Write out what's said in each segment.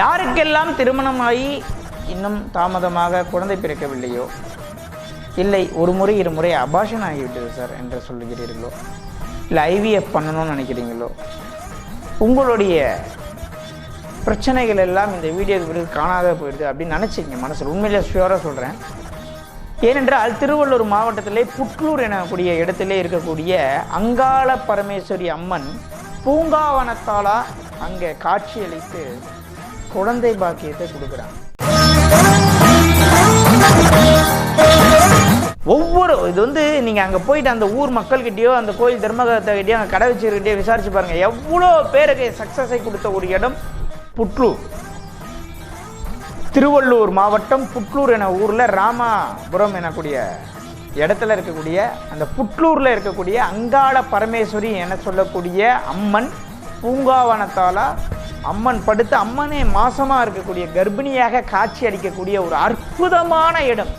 யாருக்கெல்லாம் திருமணமாகி இன்னும் தாமதமாக குழந்தை பிறக்கவில்லையோ? இல்லை ஒரு முறை இரு முறை அபாஷன் ஆகிவிட்டது சார் என்று சொல்லுகிறீர்களோ? இல்லை ஐவிஎஃப் பண்ணணும்னு நினைக்கிறீங்களோ? உங்களுடைய பிரச்சனைகள் எல்லாம் இந்த வீடியோக்கு பிறகு காணாத போயிடுது அப்படின்னு நினச்சிங்க மனசில். உண்மையிலே ஷுவராக சொல்கிறேன் ஏனென்றால் திருவள்ளூர் மாவட்டத்திலே புட்லூர் எனக்கூடிய இடத்திலே இருக்கக்கூடிய அங்காள பரமேஸ்வரி அம்மன் பூங்காவனத்தாலா அங்கே காட்சியளித்து குழந்தை பாக்கியத்தை கொடுக்குறாங்க. ஒவ்வொரு இது வந்து நீங்கள் அங்கே போயிட்டு அந்த ஊர் மக்கள்கிட்டயோ அந்த கோயில் தர்மகர்த்தகிட்டயோ அங்கே கடை வச்சிருக்கிட்டயோ விசாரிச்சு பாருங்கள் எவ்வளோ பேருக்கு சக்ஸஸை கொடுத்த ஒரு இடம்? புட்லூர். திருவள்ளூர் மாவட்டம் புட்லூர் என ஊரில் ராமாபுரம் எனக்கூடிய இடத்துல இருக்கக்கூடிய அந்த புட்லூரில் இருக்கக்கூடிய அங்காள பரமேஸ்வரி என சொல்லக்கூடிய அம்மன் பூங்காவனத்தாலா அம்மன் படுத்து அம்மனே மாசமாக இருக்கக்கூடிய கர்ப்பிணியாக காட்சி அளிக்கக்கூடிய ஒரு அற்புதமான இடம்.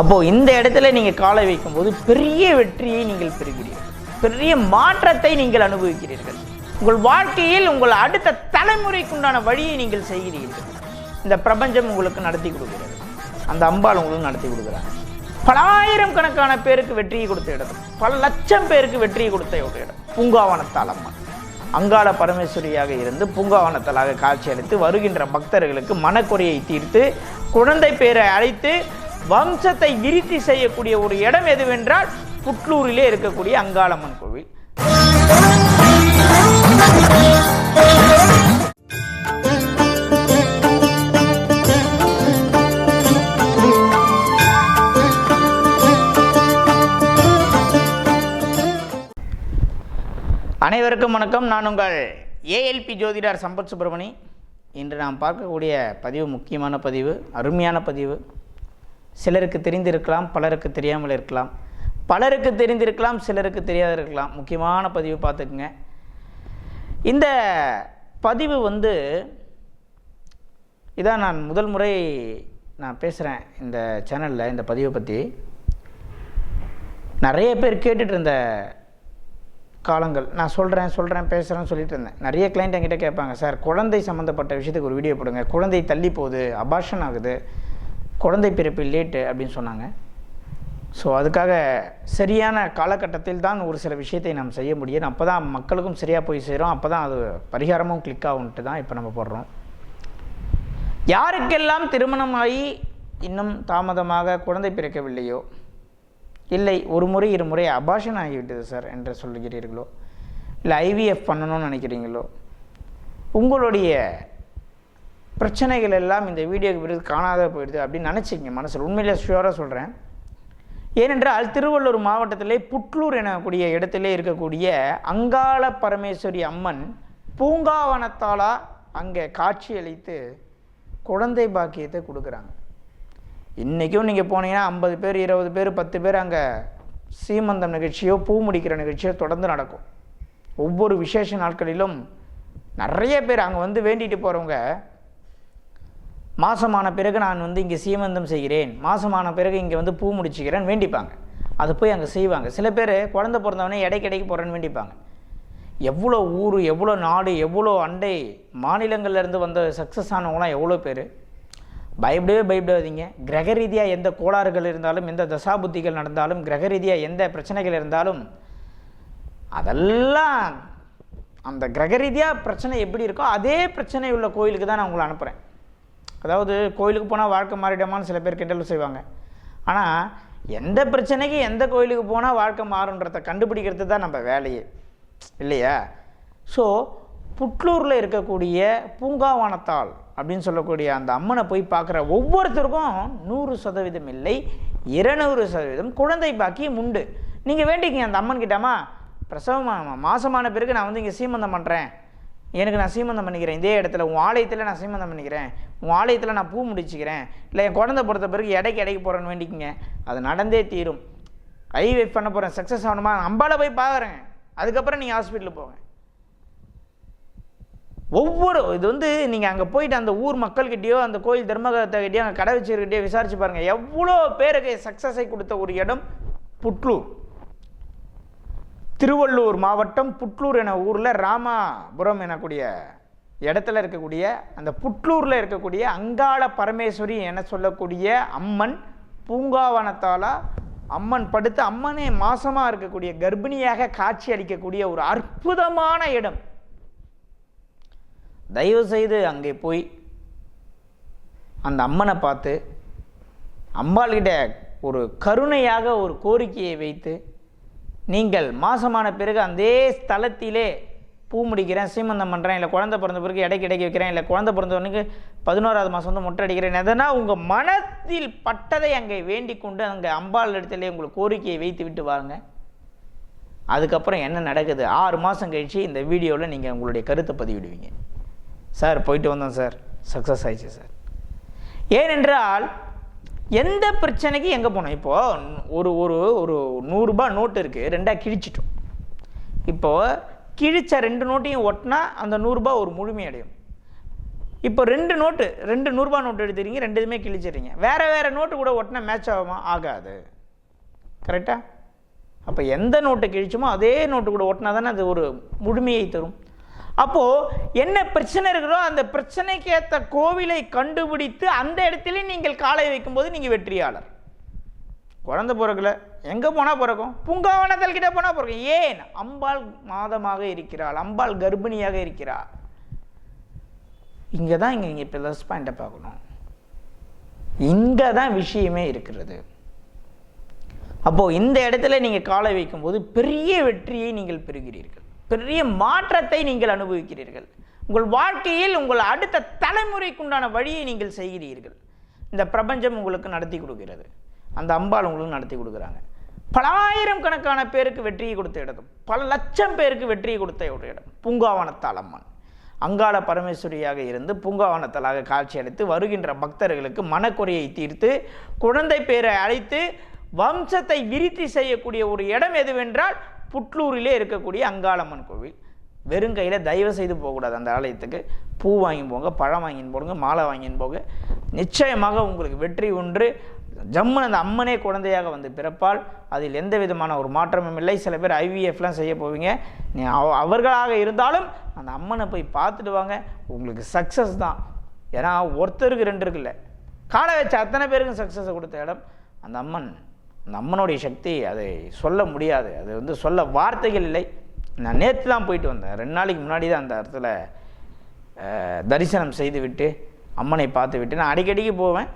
அப்போ இந்த இடத்துல நீங்க காலை வைக்கும்போது பெரிய வெற்றியை நீங்கள் பெறுகிறீர்கள். பெரிய மாற்றத்தை நீங்கள் அனுபவிக்கிறீர்கள். உங்கள் வாழ்க்கையில் உங்கள் அடுத்த தலைமுறைக்குண்டான வழியை நீங்கள் செய்கிறீர்கள். இந்த பிரபஞ்சம் உங்களுக்கு நடத்தி கொடுக்கிறது. அந்த அம்பாள் உங்களுக்கு நடத்தி கொடுக்குறாங்க பலாயிரம் கணக்கான பேருக்கு வெற்றியை கொடுத்த இடம். பல லட்சம் பேருக்கு வெற்றியை கொடுத்த ஒரு இடம். பூங்காவனத்தால் அம்மன் அங்காள பரமேஸ்வரியாக இருந்து பூங்காவனத்தலாக காட்சியளித்து வருகின்ற பக்தர்களுக்கு மனக்குறையை தீர்த்து குழந்தை பேரை அழைத்து வம்சத்தை விருத்தி செய்யக்கூடிய ஒரு இடம் எதுவென்றால் புட்லூரிலே இருக்கக்கூடிய அங்காளம்மன் கோவில். அனைவருக்கும் வணக்கம். நான் உங்கள் ஏஎல்பி ஜோதிடர் சம்பத் சுப்பிரமணி. இன்று நாம் பார்க்கக்கூடிய பதிவு முக்கியமான பதிவு அருமையான பதிவு. சிலருக்கு தெரிந்திருக்கலாம் பலருக்கு தெரியாமல் இருக்கலாம். பலருக்கு தெரிந்திருக்கலாம் சிலருக்கு தெரியாத இருக்கலாம். முக்கியமான பதிவு பார்த்துக்குங்க. இந்த பதிவு வந்து இதான் நான் முதல் முறை நான் பேசுகிறேன் இந்த சேனலில் இந்த பதிவை பற்றி நிறைய பேர் கேட்டுட்டு இருந்த காலங்கள். நான் சொல்கிறேன் சொல்கிறேன் பேசுகிறேன்னு சொல்லிட்டு இருந்தேன். நிறைய கிளைண்ட் என்கிட்ட கேட்பாங்க சார் குழந்தை சம்மந்தப்பட்ட விஷயத்துக்கு ஒரு வீடியோ போடுங்க. குழந்தை தள்ளி போகுது அபார்ஷன் ஆகுது குழந்தை பிறப்பு லேட்டு அப்படின்னு சொன்னாங்க. ஸோ அதுக்காக சரியான காலகட்டத்தில் தான் ஒரு சில விஷயத்தை நாம் செய்ய முடியும். அப்போ தான் மக்களுக்கும் சரியாக போய் சேரும். அப்போ தான் அது பரிகாரமும் கிளிக் ஆகுன்ட்டு தான் இப்போ நம்ம போடுறோம். யாருக்கெல்லாம் திருமணமாகி இன்னும் தாமதமாக குழந்தை பிறக்கவில்லையோ இல்லை ஒரு முறை இருமுறை அபாஷன் ஆகிவிட்டது சார் என்று சொல்லுகிறீர்களோ இல்லை ஐவிஎஃப் பண்ணணும்னு நினைக்கிறீங்களோ? உங்களுடைய பிரச்சனைகள் எல்லாம் இந்த வீடியோக்கு பிறகு காணாத போயிடுது அப்படின்னு நினச்சிங்க மனசில். உண்மையிலே ஷுவராக சொல்கிறேன் ஏனென்றால் திருவள்ளூர் மாவட்டத்திலே புட்லூர் எனக்கூடிய இடத்திலே இருக்கக்கூடிய அங்காள பரமேஸ்வரி அம்மன் பூங்காவனத்தாலா அங்கே காட்சியளித்து குழந்தை பாக்கியத்தை கொடுக்குறாங்க. இன்றைக்கும் நீங்கள் போனீங்கன்னா ஐம்பது பேர் இருபது பேர் பத்து பேர் அங்கே சீமந்தம் நிகழ்ச்சியோ பூ முடிக்கிற நிகழ்ச்சியோ தொடர்ந்து நடக்கும். ஒவ்வொரு விசேஷ நாட்களிலும் நிறைய பேர் அங்கே வந்து வேண்டிட்டு போகிறவங்க மாதமான பிறகு நான் வந்து இங்கே சீமந்தம் செய்கிறேன் மாதமான பிறகு இங்கே வந்து பூ முடிச்சுக்கிறேன் வேண்டிப்பாங்க. அது போய் அங்கே செய்வாங்க. சில பேர் குழந்த பிறந்தவனே இடைக்கு இடைக்கு போகிறேன்னு வேண்டிப்பாங்க. எவ்வளோ ஊர் எவ்வளோ நாடு எவ்வளோ அண்டை மாநிலங்கள்லேருந்து வந்த சக்ஸஸ் ஆனவங்களாம் எவ்வளோ பேர்? பயப்படவே பயப்படாதீங்க. கிரக ரீதியாக எந்த கோளாறுகள் இருந்தாலும் எந்த தசாபுத்திகள் நடந்தாலும் கிரக ரீதியாக எந்த பிரச்சனைகள் இருந்தாலும் அதெல்லாம் அந்த கிரக ரீதியாக பிரச்சனை எப்படி இருக்கோ அதே பிரச்சனை உள்ள கோயிலுக்கு தான் நான் உங்களை அனுப்புகிறேன் அதாவது கோயிலுக்கு போனால் வாழ்க்கை மாறிடுமான்னு சில பேர் கிண்டல் செய்வாங்க. ஆனால் எந்த பிரச்சனைக்கு எந்த கோயிலுக்கு போனால் வாழ்க்கை மாறுன்றதை கண்டுபிடிக்கிறது தான் நம்ம வேலையே. இல்லையா? ஸோ புட்லூரில் இருக்கக்கூடிய பூங்காவனத்தாள் அப்படின்னு சொல்லக்கூடிய அந்த அம்மனை போய் பார்க்குற ஒவ்வொருத்தருக்கும் நூறு சதவீதம் இல்லை இருநூறு சதவீதம் குழந்தை பாக்கியம் உண்டு. நீங்கள் வேண்டிக்கிங்க அந்த அம்மன் கிட்டமா பிரசவமாக மாதமான பிறகு நான் வந்து இங்கே சீமந்தம் பண்ணுறேன் எனக்கு நான் சீமந்தம் பண்ணிக்கிறேன். இதே இடத்துல உன் ஆலயத்தில் நான் சீமந்தம் பண்ணிக்கிறேன். உன் ஆலயத்தில் நான் பூ முடிச்சுக்கிறேன். இல்லை என் குழந்தை பொறுத்த பிறகு இடைக்கு இடைக்கு போகிறேன்னு வேண்டிக்கிங்க. அது நடந்தே தீரும். ஐவேஃப் பண்ண போகிறேன் சக்ஸஸ் ஆகணுமா? அம்பால போய் பார்க்குறேன். அதுக்கப்புறம் நீங்கள் ஹாஸ்பிட்டலுக்கு போவேன். ஒவ்வொரு இது வந்து நீங்கள் அங்கே போயிட்டு அந்த ஊர் மக்கள்கிட்டயோ அந்த கோயில் தர்மகத்தைக்கிட்டயோ அங்கே கடை வச்சிருக்கிட்டயோ விசாரிச்சு பாருங்கள் எவ்வளோ பேருக்கு சக்ஸஸை கொடுத்த ஒரு இடம் புட்லூர். திருவள்ளூர் மாவட்டம் புட்லூர் என ஊரில் ராமாபுரம் எனக்கூடிய இடத்துல இருக்கக்கூடிய அந்த புட்லூரில் இருக்கக்கூடிய அங்காள பரமேஸ்வரி என சொல்லக்கூடிய அம்மன் பூங்காவனத்தால் அம்மன் படுத்து அம்மனே மாசமாக இருக்கக்கூடிய கர்ப்பிணியாக காட்சி அளிக்கக்கூடிய ஒரு அற்புதமான இடம். தயவு செய்து அங்கே போய் அந்த அம்மனை பார்த்து அம்பாள்கிட்ட ஒரு கருணையாக ஒரு கோரிக்கையை வைத்து நீங்கள் மாசமான பிறகு அதே ஸ்தலத்திலே பூ முடிக்கிறேன் சீமந்தம் பண்ணுறேன் இல்லை குழந்தை பிறந்த பிறகு இடைக்கு இடைக்கு வைக்கிறேன் இல்லை குழந்தை பிறந்தவனுக்கு பதினோராவது மாதம் வந்து முட்டை அடிக்கிறேன் எதனா உங்கள் மனத்தில் பட்டதை அங்கே வேண்டிக் கொண்டு அங்கே அம்பாள் இடத்துல உங்களுக்கு கோரிக்கையை வைத்து விட்டு வாங்க அதுக்கப்புறம் என்ன நடக்குது? ஆறு மாதம் கழிச்சு இந்த வீடியோவில் நீங்கள் உங்களுடைய கருத்தை பதிவிடுவீங்க. சார் போயிட்டு வந்தோம் சார். சக்ஸஸ் ஆயிடுச்சு சார். ஏனென்றால் எந்த பிரச்சனைக்கு எங்கே போனோம்? இப்போது ஒரு ஒரு ஒரு நூறுரூபா நோட்டு இருக்குது ரெண்டாக கிழிச்சிட்டோம். இப்போது கிழிச்ச ரெண்டு நோட்டையும் ஒட்டினா அந்த நூறுரூபா ஒரு முழுமையடையும் இப்போ ரெண்டு நோட்டு ரெண்டு நூறுரூபா நோட்டு எடுத்துறீங்க ரெண்டு கிழிச்சிடுறீங்க. வேறு வேறு நோட்டு கூட ஒட்டினா மேட்ச் ஆகுமா? ஆகாது. கரெக்டாக அப்போ எந்த நோட்டை கிழிச்சோமோ அதே நோட்டு கூட ஒட்டினா தானே அது ஒரு முழுமையை தரும். அப்போது என்ன பிரச்சனை இருக்கிறோ அந்த பிரச்சனைக்கு ஏற்ற கோவிலை கண்டுபிடித்து அந்த இடத்துல நீங்கள் காலை வைக்கும்போது நீங்கள் வெற்றியாளர். குழந்த பிறகுல எங்கே போனால் பிறக்கும்? பூங்காவனத்தல் கிட்ட போனால் பிறக்கும். ஏன்? அம்பாள் மாதமாக இருக்கிறாள். அம்பாள் கர்ப்பிணியாக இருக்கிறாள். இங்கே தான் இங்கே இங்கே ப்ளஸ் பாயிண்ட்டை பார்க்கணும். இங்கே தான் விஷயமே இருக்கிறது. அப்போது இந்த இடத்துல நீங்கள் காலை வைக்கும்போது பெரிய வெற்றியை நீங்கள் பெறுகிறீர்கள். பெரிய மாற்றத்தை நீங்கள் அனுபவிக்கிறீர்கள். உங்கள் வாழ்க்கையில் உங்கள் அடுத்த தலைமுறைக்குண்டான வழியை நீங்கள் செய்கிறீர்கள். இந்த பிரபஞ்சம் உங்களுக்கு நடத்தி கொடுக்கிறது. அந்த அம்பாள் உங்களுக்கு நடத்தி கொடுக்குறாங்க. பல ஆயிரம் கணக்கான பேருக்கு வெற்றியை கொடுத்த இடம். பல லட்சம் பேருக்கு வெற்றியை கொடுத்த ஒரு இடம். பூங்காவனத்தால் அம்மன். அங்காள பரமேஸ்வரியாக இருந்து பூங்காவனத்தலாக காட்சியளித்து வருகின்ற பக்தர்களுக்கு மனக்குறையை தீர்த்து குழந்தை பேரை அழைத்து வம்சத்தை விருத்தி செய்யக்கூடிய ஒரு இடம் எதுவென்றால் புட்லூரிலே இருக்கக்கூடிய அங்காளம்மன் கோவில். வெறும் கையில் தயவு செய்து போகக்கூடாது அந்த ஆலயத்துக்கு. பூ வாங்கி போங்க பழம் வாங்கின்னு போடுங்க மாலை வாங்கின்னு போங்க. நிச்சயமாக உங்களுக்கு வெற்றி ஒன்று ஜம்முன் அந்த அம்மனே குழந்தையாக வந்து பிறப்பால் அதில் எந்த விதமான ஒரு மாற்றமும் இல்லை. சில பேர் ஐவிஎஃப்லாம் செய்ய போவீங்க. நீ அவ- அவர்களாக இருந்தாலும் அந்த அம்மனை போய் பார்த்துட்டு வாங்க. உங்களுக்கு சக்ஸஸ் தான். ஏன்னா ஒருத்தருக்கு ரெண்டு இருக்குல்ல. காலை வச்ச அத்தனை பேருக்கும் சக்ஸஸை கொடுத்த இடம் அந்த அம்மன். அந்த அம்மனுடைய சக்தி அதை சொல்ல முடியாது. அது வந்து சொல்ல வார்த்தைகள் இல்லை. நான் நேற்று தான் போயிட்டு வந்தேன். ரெண்டு நாளைக்கு முன்னாடி தான் அந்த இடத்துல தரிசனம் செய்துவிட்டு அம்மனை பார்த்து விட்டு நான் அடிக்கடிக்கு போவேன்.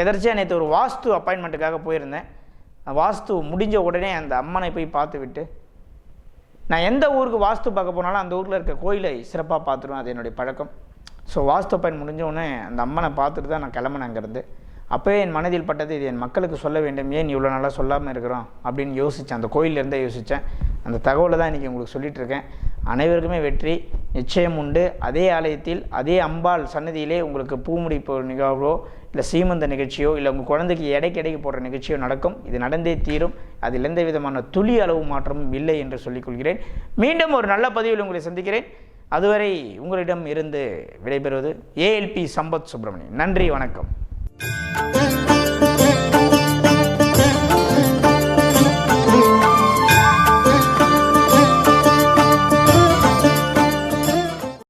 எதர்ச்சியாக நேற்று ஒரு வாஸ்து அப்பாயின்மெண்ட்டுக்காக போயிருந்தேன். வாஸ்து முடிஞ்ச உடனே அந்த அம்மனை போய் பார்த்து விட்டு நான் எந்த ஊருக்கு வாஸ்து பார்க்க போனாலும் அந்த ஊரில் இருக்க கோயிலை சிறப்பாக பார்த்துருவேன். அது என்னுடைய பழக்கம். ஸோ வாஸ்து பயன் முடிஞ்ச உடனே அந்த அம்மனை பார்த்துட்டு தான் நான் கிளம்பினேன் அங்கேருந்து. அப்போவே என் மனதில் பட்டது இது என் மக்களுக்கு சொல்ல வேண்டும் ஏன் இவ்வளோ நாளாக சொல்லாமல் இருக்கிறோம்? அப்படின்னு யோசித்தேன் அந்த கோயிலேருந்தே யோசித்தேன் அந்த தகவலை தான் இன்றைக்கி உங்களுக்கு சொல்லிட்டு இருக்கேன் அனைவருக்குமே வெற்றி நிச்சயம் உண்டு. அதே ஆலயத்தில் அதே அம்பாள் சன்னதியிலே உங்களுக்கு பூமுடிப்பு நிகழ்வோ இல்லை சீமந்த நிகழ்ச்சியோ இல்லை உங்கள் குழந்தைக்கு எடைக்கு எடைக்கு போடுற நிகழ்ச்சியோ நடக்கும். இது நடந்தே தீரும். அதில் எந்த விதமான துளி அளவு மாற்றமும் இல்லை என்று சொல்லிக்கொள்கிறேன் மீண்டும் ஒரு நல்ல பதிவில் உங்களை சந்திக்கிறேன். அதுவரை உங்களிடம் இருந்து விடைபெறுவது ஏஎல்பி சம்பத் சுப்பிரமணியன். நன்றி வணக்கம். Música